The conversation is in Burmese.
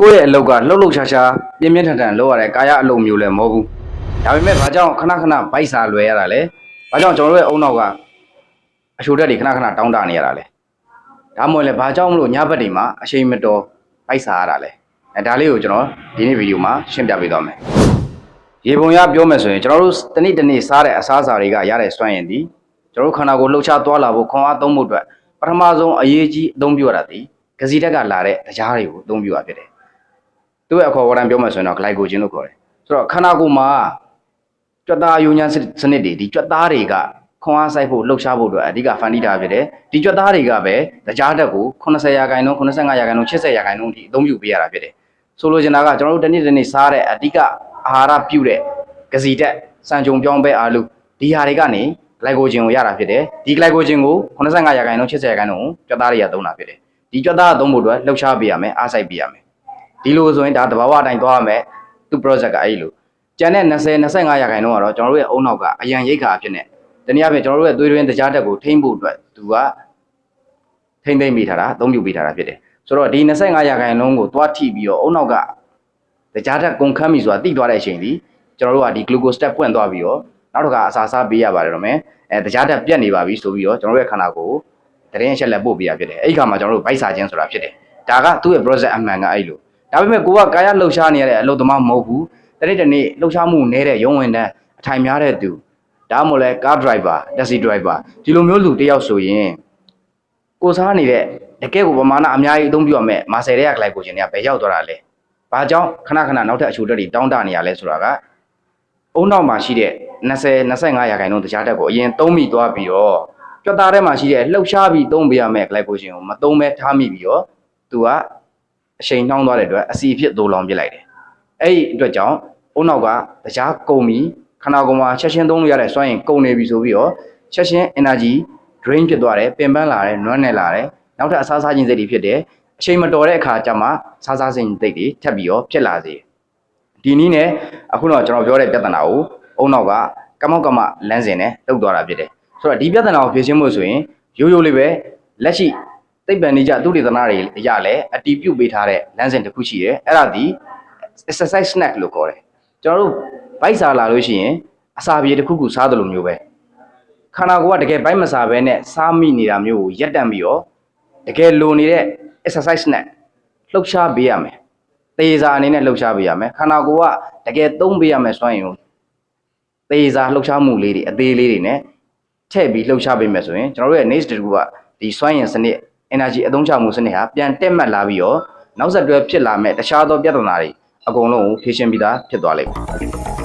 ကိုယ့်ရဲ့အလုပ်ကလှုပ်လှုပ်ရှားရှားပြင်းပြင်းထန်ထန်လုပ်ရတဲ့ကာယအလုပ်မျိုးလည်းမဟုတ်ဘူးဒါပေမဲ့ဘာကြောင့်ခဏခဏဗိုက်စာလွယ်ရတာလဲဘာကြောင့်ကျွန်တော်တို့ရဲ့အုံနောက်ကအချိုတက်တွေခဏခဏတောင်းတနေရတာလဲဒါမှမဟုတ်လည်းဘာကြောင့်မလို့ညဘက်တွေမှာအချိန်မတော်ဗိုက်စာရတာလဲအဲဒါလေးကိုကျွန်တော်ဒီနေ့ဗီဒီယိုမှာရှင်းပြပေးသွားမယ်ရေပုံရပြောမယ်ဆိုရင်ကျွန်တော်တို့တနေ့တနေ့စားတဲ့အစားအစာတွေကရတဲ့စွမ်းရည်ဒီကျွန်တော်တို့ခန္ဓာကိုယ်လှုပ်ရှားသွားလာဖို့ခွန်အားသုံးဖို့အတွက်ပထမဆုံးအရေးကြီးအသုံးပြုရတာဒီဂစီတက်ကလာတဲ့တရားတွေကိုအသုံးပြုရဖြစ်တယ် သူ့ရဲ့အခေါ်ဝရံပြောမှဆိုရင်တော့ glycogen လို့ခေါ်တယ်ဆိုတော့ခန္ဓာကိုယ်မှာကြွက်သားယုံညာစနစ်တွေဒီကြွက်သားတွေကခွန်အားစိုက်ဖို့လှုပ်ရှားဖို့အတွက်အဓိကဖန်တီးတာဖြစ်တယ်ဒီကြွက်သားတွေကပဲတရားတက်ကို80ရာခိုင်နှုန်း85ရာခိုင်နှုန်း80ရာခိုင်နှုန်းဒီအသုံးပြုပေးရတာဖြစ်တယ်ဆိုလိုချင်တာကကျွန်တော်တို့တစ်နေ့တစ်နေ့စားတဲ့အဓိကအာဟာရပြုတဲ့ကစီတက်စံကြုံပြောင်းပဲအာလူဒီဟာတွေကနေ glycogen ကိုရတာဖြစ်တယ်ဒီ glycogen ကို85ရာခိုင်နှုန်း80ရာခိုင်နှုန်းကိုကြွက်သားတွေကသုံးတာဖြစ်တယ်ဒီကြွက်သားကသုံးဖို့အတွက်လှုပ်ရှားပေးရမယ်အားစိုက်ပေးရမယ် ဒီလိုဆိုရင်ဒါတဘာဝအတိုင်းသွားရမယ်သူ project ကအဲ့ဒီလိုကျန်တဲ့20 25ရာခိုင်နှုန်းကတော့ကျွန်တော်တို့ရဲ့အုံနောက်ကအရန်ရိတ်ခါအဖြစ်နဲ့တနည်းအားဖြင့်ကျွန်တော်တို့ရဲ့သွေးတွင်းတရားတက်ကိုထိမ့်ဖို့အတွက်သူကထိမ့်သိမ့်မိထားတာအသုံးပြုပေးထားတာဖြစ်တယ်ဆိုတော့ဒီ25ရာခိုင်နှုန်းကိုသွားထိပြီးတော့အုံနောက်ကတရားတက်ကုန်ခန်းပြီဆိုတာတိသွားတဲ့အချိန်ဒီကျွန်တော်တို့ကဒီ glucose step ပွင့်သွားပြီးတော့နောက်တစ်ခါအစာစားပေးရပါတယ်တော့မယ်အဲတရားတက်ပြတ်နေပါပြီဆိုပြီးတော့ကျွန်တော်တို့ရဲ့ခန္ဓာကိုယ်ကိုတရင်အချက်လက်ပို့ပေးရဖြစ်တယ်အဲ့ဒီခါမှာကျွန်တော်တို့ဗိုက်စာခြင်းဆိုတာဖြစ်တယ်ဒါကသူ့ရဲ့ project အမှန်ကအဲ့လို ဒါပေမဲ့ကိုကကာယလှုပ်ရှားနေရတဲ့အလုပ်သမားမဟုတ်ဘူးတနေ့တနေ့လှုပ်ရှားမှုနည်းတဲ့ရုံးဝင်တဲ့အထိုင်များတဲ့သူဒါမှမဟုတ်လဲ car driver taxi driver ဒီလိုမျိုးလူတယောက်ဆိုရင်ကိုစားနေတဲ့တကယ်ကိုပမာဏအများကြီးအသုံးပြုရမယ်မာဆယ်တဲ့ကလိုက်ကိုရှင်တွေကဘယ်ရောက်သွားတာလဲဘာကြောင့်ခဏခဏနောက်ထပ်အချိုတက်တွေတောင်းတနေရလဲဆိုတာကအုံနောက်မှာရှိတဲ့20 25ရာခိုင်နှုန်းတရားတက်ကိုအရင်သုံးမိသွားပြီးတော့ကြွက်သားထဲမှာရှိတဲ့လှုပ်ရှားပြီးသုံးပေးရမယ် glycogen ကိုမသုံးမဲထားမိပြီးတော့သူက အချိန်နှောင်းသွားတဲ့အတွက်အစီအဖြစ်သိုးလောင်ပစ်လိုက်တယ်။အဲ့ဒီအတွက်ကြောင့်အုံနောက်ကတရားကုန်ပြီခန္ဓာကိုယ်မှာချက်ချင်းသုံးလို့ရတဲ့စွမ်းရည်ကုန်နေပြီဆိုပြီးတော့ချက်ချင်း energy drain ဖြစ်သွားတယ်ပင်ပန်းလာတယ်နွမ်းနယ်လာတယ်နောက်ထပ်အစားစားခြင်းစိတ်တွေဖြစ်တယ်အချိန်မတော်တဲ့အခါကျမှစားစားခြင်းစိတ်တွေထပ်ပြီးတော့ဖြစ်လာစေဒီနည်းနဲ့အခုတော့ကျွန်တော်ပြောတဲ့ပြဿနာကိုအုံနောက်ကကမောက်ကမလမ်းစဉ်နဲ့တုတ်သွားတာဖြစ်တယ်ဆိုတော့ဒီပြဿနာကိုဖြေရှင်းဖို့ဆိုရင်ရိုးရိုးလေးပဲလက်ရှိ သိပ္ပံနိကြသုတေသနတွေအရလည်းအတီးပြုတ်ပေးထားတဲ့လမ်းစဉ်တစ်ခုရှိတယ်အဲ့ဒါဒီ exercise snack လို့ခေါ်တယ်ကျွန်တော်တို့ဘိုက်စားလာလို့ရှိရင်အစာပြေတစ်ခုခုစားတယ်လို့မျိုးပဲခန္ဓာကိုယ်ကတကယ်ဘိုက်မစားဘဲနဲ့စားမိနေတာမျိုးကိုရက်တန့်ပြီးတော့တကယ်လိုနေတဲ့ exercise snack လှုပ်ရှားပေးရမယ်သေစာအနေနဲ့လှုပ်ရှားပေးရမယ်ခန္ဓာကိုယ်ကတကယ်သုံးပေးရမယ်ဆိုရင်သေစာလှုပ်ရှားမှုလေးတွေအသေးလေးတွေနဲ့ထည့်ပြီးလှုပ်ရှားပေးမယ်ဆိုရင်ကျွန်တော်တို့ရဲ့ next တစ်ခုကဒီစွမ်းရည်စနစ် energy အသုံးချမှုစနစ်ဟာပြန်တက်မှတ်လာပြီးတော့နောက်ဆက်တွဲဖြစ်လာမဲ့တခြားသောပြဿနာတွေအကုန်လုံးကိုဖြေရှင်းပြီးသားဖြစ်သွားလိမ့်မယ်